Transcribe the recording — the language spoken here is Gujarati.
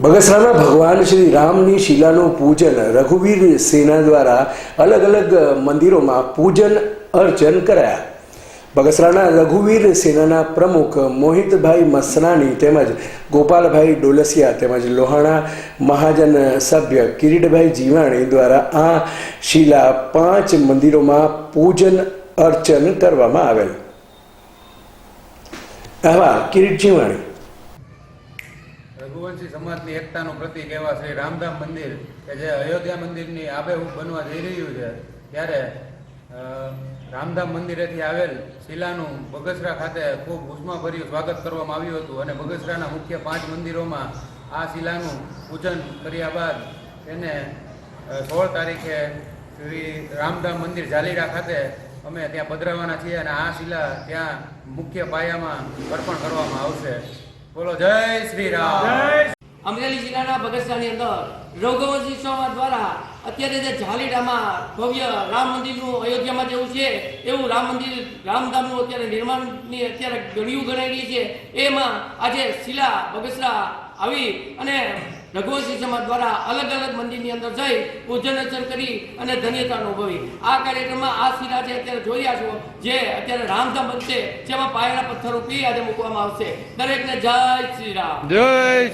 બગસરાના ભગવાન શ્રી રામની શિલાનું પૂજન રઘુવીર સેના દ્વારા અલગ અલગ મંદિરોમાં પૂજન અર્ચન કરાયા. બગસરાના રઘુવીર સેનાના પ્રમુખ મોહિતભાઈ મસરાણી તેમજ ગોપાલભાઈ ડોલસિયા તેમજ લોહાણા મહાજન સભ્ય કિરીટભાઈ જીવાણી દ્વારા આ શિલા પાંચ મંદિરોમાં પૂજન અર્ચન કરવામાં આવેલ. આવા કિરીટ જીવાણી. રઘુવંશી સમાજની એકતાનું પ્રતિક એવા શ્રી રામધામ મંદિર, કે જે અયોધ્યા મંદિરની આબેહૂબ બનવા જઈ રહ્યું છે, ત્યારે રામધામ મંદિરેથી આવેલ શિલાનું બગસરા ખાતે ખૂબ ઉષ્માભર્યું સ્વાગત કરવામાં આવ્યું હતું અને બગસરાના મુખ્ય પાંચ મંદિરોમાં આ શિલાનું પૂજન કર્યા બાદ તેને સોળ તારીખે શ્રી રામધામ મંદિર જાલીરા ખાતે અમે ત્યાં પધરાવાના છીએ અને આ શિલા ત્યાં મુખ્ય પાયામાં અર્પણ કરવામાં આવશે. બોલો, જય શ્રી રામ અમરેલી જિલ્લાના બગસરાની અંદર રઘુવંશી સમાજ દ્વારા અત્યારે જે ઝાલીડામાં ભવ્ય રામ મંદિરનું અયોધ્યામાં જેવું છે, એવું રામ મંદિર રામધામનું અત્યારે નિર્માણની અત્યારે ઘડિયું ગણાઈ રહી છે. એમાં આજે શિલા બગસરા આવી અને રઘુવંશી સમાજ દ્વારા અલગ અલગ મંદિરની અંદર જઈ પૂજન અર્ચન કરી અને ધન્યતા અનુભવી. આ કાર્યક્રમમાં આ શિલા જે અત્યારે જોઈ રહ્યા છો, જે અત્યારે રામધામ બનશે, જેમાં પાયાના પથ્થરો પી આજે મૂકવામાં આવશે. દરેકને જય શ્રી રામ. જય